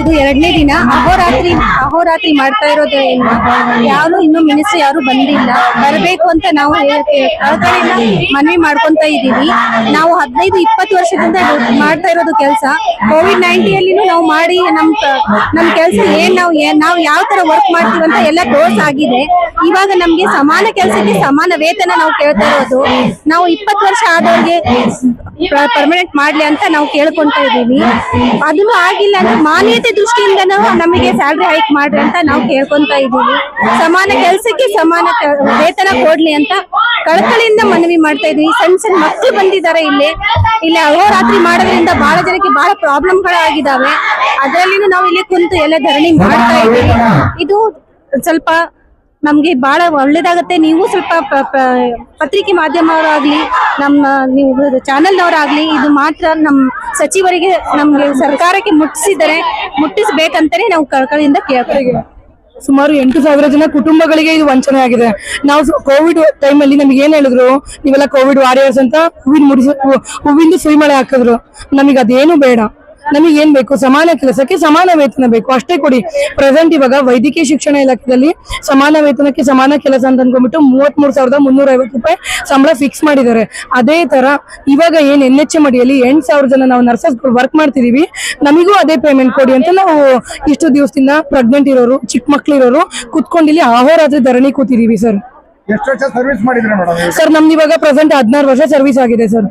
ಇದು ಎರಡನೇ ದಿನ. ಅಹೋರಾತ್ರಿ ಅಹೋರಾತ್ರಿ ಮಾಡ್ತಾ ಇರೋದು ಯಾರು ಇನ್ನು ಮಿನಿಸ್ಟ್ರಿ ಯಾರು ಬಂದಿಲ್ಲ. ಬರಬೇಕು ಅಂತ ನಾವು ಮನವಿ ಮಾಡ್ಕೊಂತ ಇದೀವಿ ನಾವು ಹದಿನೈದು, ಇಪ್ಪತ್ತು ವರ್ಷದಿಂದ ಮಾಡ್ತಾ ಇರೋದು ಕೆಲಸ. ಕೋವಿಡ್ ನೈನ್ಟಿಯಲ್ಲಿ ನಾವು ಮಾಡಿ ನಮ್ ನಮ್ ಕೆಲಸ ಏನ್ ನಾವು ನಾವು ಯಾವ ತರ ವರ್ಕ್ ಮಾಡ್ತೀವಿ ಅಂತ ಎಲ್ಲ ಕ್ಲೋಸ್ ಆಗಿದೆ. ಇವಾಗ ನಮ್ಗೆ ಸಮಾನ ಕೆಲಸಕ್ಕೆ ಸಮಾನ ವೇತನ ನಾವು ಕೇಳ್ತಾ ಇರೋದು. ನಾವು ಇಪ್ಪತ್ತು ವರ್ಷ ಆದವ್ರಿಗೆ ಪರ್ಮನೆಂಟ್ ಮಾಡ್ಲಿ ಅಂತ ನಾವು ಕೇಳ್ಕೊಂತ ಇದೀವಿ ಅದನ್ನು ಆಗಿಲ್ಲ ಅಂದ್ರೆ ಮಾನ್ಯತೆ ದೃಷ್ಟಿಯಿಂದ ನಮಗೆ ಸ್ಯಾಲ್ರಿ ಹೈಕ್ ಮಾಡ್ರಿ ಅಂತ ನಾವು ಕೇಳ್ಕೊಂತ ಇದೀವಿ ಸಮಾನ ಕೆಲಸಕ್ಕೆ ಸಮಾನ ವೇತನ ಕೊಡ್ಲಿ ಅಂತ ಕಳಕಳಿಯಿಂದ ಮನವಿ ಮಾಡ್ತಾ ಇದೀವಿ ಸಣ್ಣ ಸಣ್ಣ ಮಕ್ಕಳು ಬಂದಿದ್ದಾರೆ ಇಲ್ಲಿ. ಇಲ್ಲಿ ಅಹೋರಾತ್ರಿ ಮಾಡೋದ್ರಿಂದ ಬಹಳ ಜನಕ್ಕೆ ಬಹಳ ಪ್ರಾಬ್ಲಮ್ ಆಗಿದಾವೆ ಅದರಲ್ಲಿ ನಾವು ಇಲ್ಲಿ ಕುಂತು ಎಲ್ಲ ಧರಣಿ ಮಾಡ್ತಾ ಇದೀವಿ ಇದು ಸ್ವಲ್ಪ ನಮ್ಗೆ ಬಹಳ ಒಳ್ಳೇದಾಗುತ್ತೆ. ನೀವು ಸ್ವಲ್ಪ ಪತ್ರಿಕೆ ಮಾಧ್ಯಮವರಾಗಲಿ, ನಮ್ಮ, ನೀವು ಚಾನೆಲ್ನವರಾಗ್ಲಿ, ಇದು ಮಾತ್ರ ನಮ್ಮ ಸಚಿವರಿಗೆ, ನಮಗೆ ಸರ್ಕಾರಕ್ಕೆ ಮುಟ್ಟಿಸಿದರೆ ಮುಟ್ಟಿಸ್ಬೇಕಂತಾನೆ ನಾವು ಕಳ್ಕಳಿಯಿಂದ ಕೇಳ್ತೀವಿ ಸುಮಾರು ಎಂಟು ಸಾವಿರ ಜನ ಕುಟುಂಬಗಳಿಗೆ ಇದು ವಂಚನೆ ಆಗಿದೆ. ನಾವು ಕೋವಿಡ್ ಟೈಮ್ ಅಲ್ಲಿ ನಮ್ಗೆ ಏನ್ ಹೇಳಿದ್ರು? ನೀವೆಲ್ಲ ಕೋವಿಡ್ ವಾರಿಯರ್ಸ್ ಅಂತ ಹೂವಿನ ಮುಡಿಸ ಹೂವಿಂದು ಸುರಿಮಳೆ ಹಾಕಿದ್ರು. ನಮಗೆ ಅದೇನು ಬೇಡ. ನಮಗೆ ಏನ್ ಬೇಕು? ಸಮಾನ ಕೆಲಸಕ್ಕೆ ಸಮಾನ ವೇತನ ಬೇಕು. ಅಷ್ಟೇ ಕೊಡಿ. ಪ್ರೆಸೆಂಟ್ ಇವಾಗ ವೈದ್ಯಕೀಯ ಶಿಕ್ಷಣ ಇಲಾಖೆಯಲ್ಲಿ ಸಮಾನ ವೇತನಕ್ಕೆ ಸಮಾನ ಕೆಲಸ ಅಂತ ಅನ್ಕೊಂಡ್ಬಿಟ್ಟು ಮೂವತ್ತ್ ಮೂರ್ ಸಾವಿರದ ಮುನ್ನೂರ ಐವತ್ತು ರೂಪಾಯಿ ಸಂಬಳ ಫಿಕ್ಸ್ ಮಾಡಿದ್ದಾರೆ. ಅದೇ ತರ ಇವಾಗ ಏನ್ ಎನ್ ಎಚ್ ಎಂ ಅಡಿಯಲ್ಲಿ ಎಂಟ್ ಸಾವಿರ ಜನ ನಾವು ನರ್ಸಸ್ ವರ್ಕ್ ಮಾಡ್ತಿದೀವಿ. ನಮಗೂ ಅದೇ ಪೇಮೆಂಟ್ ಕೊಡಿ ಅಂತ ನಾವು ಇಷ್ಟು ದಿವಸದಿಂದ ಪ್ರೆಗ್ನೆಂಟ್ ಇರೋರು ಚಿಕ್ಕ ಮಕ್ಳು ಇರೋರು ಕುತ್ಕೊಂಡು ಇಲ್ಲಿ ಅಹೋರಾತ್ರಿ ಧರಣಿ ಕೂತಿದೀವಿ ಸರ್. ಎಷ್ಟು ವರ್ಷ ಸರ್ವಿಸ್ ಮಾಡಿದ್ರೆ ಸರ್ ನಮ್ದು ಇವಾಗ ಪ್ರೆಸೆಂಟ್ ಹದಿನಾರು ವರ್ಷ ಸರ್ವಿಸ್ ಆಗಿದೆ ಸರ್.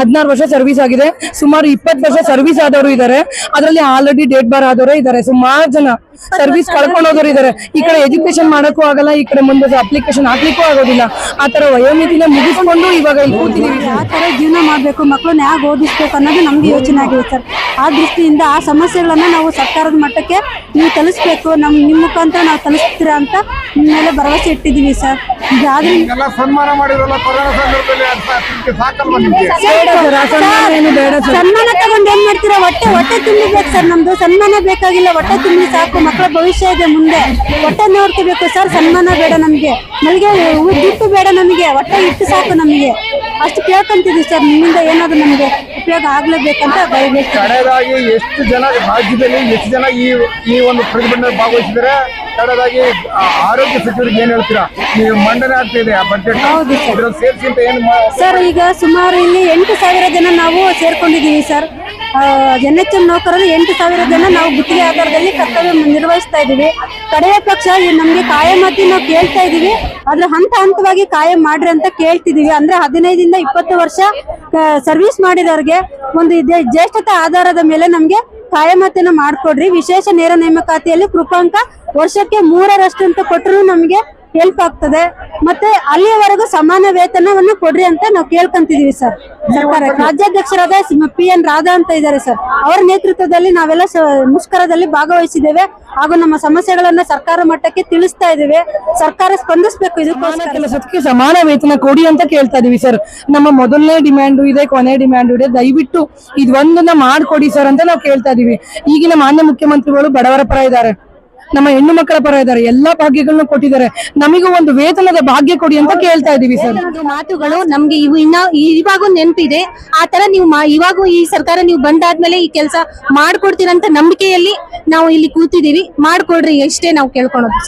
ಹದಿನಾರು ವರ್ಷ ಸರ್ವಿಸ್ ಆಗಿದೆ. ಸುಮಾರು ಇಪ್ಪತ್ತು ವರ್ಷ ಸರ್ವಿಸ್ ಆದವರು ಇದ್ದಾರೆ ಅದರಲ್ಲಿ ಆಲ್ರೆಡಿ ಡೇಟ್ ಬಾರ್ ಆದವರು ಇದ್ದಾರೆ ಸುಮಾರು ಜನ ಸರ್ವಿಸ್ ಕಳ್ಕೊಂಡೋದವರು ಇದ್ದಾರೆ ಈ ಕಡೆ ಎಜುಕೇಶನ್ ಮಾಡಕ್ಕೂ ಆಗಲ್ಲ, ಈ ಕಡೆ ಮುಂದೆ ಅಪ್ಲಿಕೇಶನ್ ಹಾಕ್ಲಿಕ್ಕೂ ಆಗೋದಿಲ್ಲ. ಆ ತರ ವಯೋಮಿತಿನ ಮುಗಿಸ್ಕೊಂಡು ಇವಾಗ ಇಲ್ಲಿ ಕೂತಿದೀವಿ. ಆ ತರ ಜೀವನ ಮಾಡ್ಬೇಕು. ಮಕ್ಕಳನ್ನ ಯಾಕೆ ಓದಿಸ್ಬೇಕು ಅನ್ನೋದು ನಮ್ಗೆ ಯೋಚನೆ ಆಗಿದೆ ಸರ್. ಆ ದೃಷ್ಟಿಯಿಂದ, ಆ ಸಮಸ್ಯೆಗಳನ್ನ ನಾವು ಸರ್ಕಾರದ ಮಟ್ಟಕ್ಕೆ ನೀವು ತಲುಸ್ಬೇಕು. ನಮ್ ನಿಮ್ಮ ಮುಖಾಂತರ ನಾವು ತಲುಪಿಸ್ತೀರಾ ಅಂತ ನಿಮ್ಮ ಮೇಲೆ ಭರವಸೆ ಇಟ್ಟಿದ್ದೀವಿ ಸರ್. ಎಲ್ಲ ಸನ್ಮಾನ ಮಾಡಿದ್ರಲ್ಲ ಕೊರೋನಾ ಸಂದರ್ಭದಲ್ಲಿ ಅದ್ ಸಾ- ಇದಕ್ಕೆ ಸಾಕಲ್ವಾ ನಿಮ್ಗೆ? ಬೇಡ ಸರ್ ಸನ್ಮಾನ ಏನು ಬೇಡ ಸರ್. ಸನ್ಮಾನ ತಗೊಂಡ್ ಏನ್ ಮಾಡ್ತೀರಾ? ಹೊಟ್ಟೆ ಹೊಟ್ಟೆ ತುಂಬಬೇಕು ಸರ್ ನಮ್ದು. ಸನ್ಮಾನ ಬೇಕಾಗಿಲ್ಲ ಹೊಟ್ಟೆ ತುಂಬಿ ಸಾಕು. ಮಕ್ಕಳ ಭವಿಷ್ಯ ಇದೆ ಮುಂದೆ. ಹೊಟ್ಟೆ ನೋಡ್ಕೋಬೇಕು ಸರ್ ಸನ್ಮಾನ ಬೇಡ ನಮ್ಗೆ. ನಮಗೆ ದುಡ್ಡು ಬೇಡ ನಮಗೆ. ಹೊಟ್ಟೆ ಇಟ್ಟು ಸಾಕು ನಮಗೆ. ಅಷ್ಟು ಕೇಳ್ಕೊಂತೀವಿ ಸರ್ ನಿಮ್ಮಿಂದ ಏನಾದ್ರು ನಮ್ಗೆ ಉಪಯೋಗ ಆಗ್ಲೇಬೇಕಂತ ಬಯಬೇಕು ಕಡೆಯದಾಗಿ ಎಷ್ಟು ಜನ ರಾಜ್ಯದಲ್ಲಿ ಎಷ್ಟು ಜನ ಈ ಈ ಒಂದು ಪ್ರತಿಭಟನೆ ಭಾಗವಹಿಸಿದರೆ ಕಡೆಯದಾಗಿ ಆರೋಗ್ಯ ಸಚಿವರಿಗೆ ಏನ್ ಹೇಳ್ತೀರಾ? ನೀವು ಮಂಡನೆ ಇದೆ ಆ ಬಜೆಟ್ ಸೇರಿಸಿ ಅಂತ ಏನು ಮಾ- ಸರ್ ಈಗ ಸುಮಾರು ಇಲ್ಲಿ ಎಂಟು ಸಾವಿರ ಜನ ನಾವು ಸೇರ್ಕೊಂಡಿದ್ದೀವಿ ಸರ್. ಎನ್ ಎಚ್ ಎಂ ನೌಕರರು ಎಂಟು ಸಾವಿರ ಜನ ನಾವು ಗುತ್ತಿಗೆ ಆಧಾರದಲ್ಲಿ ಕರ್ತವ್ಯ ನಿರ್ವಹಿಸ್ತಾ ಇದ್ದೀವಿ. ಕಡೆಯ ಪಕ್ಷ ನಮ್ಗೆ ಕಾಯಮತಿ ನಾವು ಕೇಳ್ತಾ ಇದೀವಿ ಆದ್ರೆ ಹಂತ ಹಂತವಾಗಿ ಕಾಯಂ ಮಾಡ್ರಿ ಅಂತ ಕೇಳ್ತಿದೀವಿ ಅಂದ್ರೆ ಹದಿನೈದಿಂದ ಇಪ್ಪತ್ತು ವರ್ಷ ಸರ್ವಿಸ್ ಮಾಡಿದವ್ರಿಗೆ ಒಂದು ಜ್ಯೇಷ್ಠತೆ ಆಧಾರದ ಮೇಲೆ ನಮ್ಗೆ ಕಾಯಮತಿನ ಮಾಡ್ಕೊಡ್ರಿ. ವಿಶೇಷ ನೇರ ನೇಮಕಾತಿಯಲ್ಲಿ ಕೃಪಾಂಕ ವರ್ಷಕ್ಕೆ ಮೂರರಷ್ಟು ಅಂತ ಕೊಟ್ಟರು ನಮಗೆ ಹೆಲ್ಪ್ ಆಗ್ತದೆ. ಮತ್ತೆ ಅಲ್ಲಿಯವರೆಗೂ ಸಮಾನ ವೇತನವನ್ನು ಕೊಡ್ರಿ ಅಂತ ನಾವು ಕೇಳ್ಕೊಂತಿದೀವಿ ಸರ್ ಸರ್ಕಾರ ರಾಜ್ಯಾಧ್ಯಕ್ಷರಾದ ಪಿ ಎನ್ ರಾಧಾ ಅಂತ ಇದ್ದಾರೆ ಸರ್. ಅವರ ನೇತೃತ್ವದಲ್ಲಿ ನಾವೆಲ್ಲ ಮುಷ್ಕರದಲ್ಲಿ ಭಾಗವಹಿಸಿದ್ದೇವೆ. ಹಾಗೂ ನಮ್ಮ ಸಮಸ್ಯೆಗಳನ್ನ ಸರ್ಕಾರ ಮಟ್ಟಕ್ಕೆ ತಿಳಿಸ್ತಾ ಇದ್ದೇವೆ. ಸರ್ಕಾರ ಸ್ಪಂದಿಸಬೇಕು ಇದು ಕೆಲಸಕ್ಕೆ ಸಮಾನ ವೇತನ ಕೊಡಿ ಅಂತ ಕೇಳ್ತಾ ಇದೀವಿ ಸರ್. ನಮ್ಮ ಮೊದಲನೇ ಡಿಮ್ಯಾಂಡು ಇದೆ ಕೊನೆ ಡಿಮ್ಯಾಂಡು ಇದೆ. ದಯವಿಟ್ಟು ಇದೊಂದನ್ನ ಮಾಡ್ಕೊಡಿ ಸರ್ ಅಂತ ನಾವು ಕೇಳ್ತಾ ಇದೀವಿ. ಈಗಿನ ಮಾನ್ಯ ಮುಖ್ಯಮಂತ್ರಿಗಳು ಬಡವರ ಪರ ಇದ್ದಾರೆ. ನಮ್ಮ ಹೆಣ್ಣು ಮಕ್ಕಳ ಪರ ಇದ್ದಾರೆ. ಎಲ್ಲಾ ಭಾಗ್ಯಗಳನ್ನು ಕೊಟ್ಟಿದ್ದಾರೆ. ನಮಗೂ ಒಂದು ವೇತನದ ಭಾಗ್ಯ ಕೊಡಿ ಅಂತ ಕೇಳ್ತಾ ಇದೀವಿ ಸರ್. ಮಾತುಗಳು, ನಮ್ಗೆ ಇವು ಇನ್ನ ಇವಾಗೂ ನೆನಪಿದೆ. ಆ ತರ ನೀವು ಇವಾಗೂ ಈ ಸರ್ಕಾರ ನೀವು ಬಂದಾದ್ಮೇಲೆ ಈ ಕೆಲಸ ಮಾಡ್ಕೊಡ್ತೀರಂತ ನಂಬಿಕೆಯಲ್ಲಿ ನಾವು ಇಲ್ಲಿ ಕೂತಿದೀವಿ ಮಾಡ್ಕೊಡ್ರಿ, ಎಷ್ಟೇ ನಾವು ಕೇಳ್ಕೊಳೋದು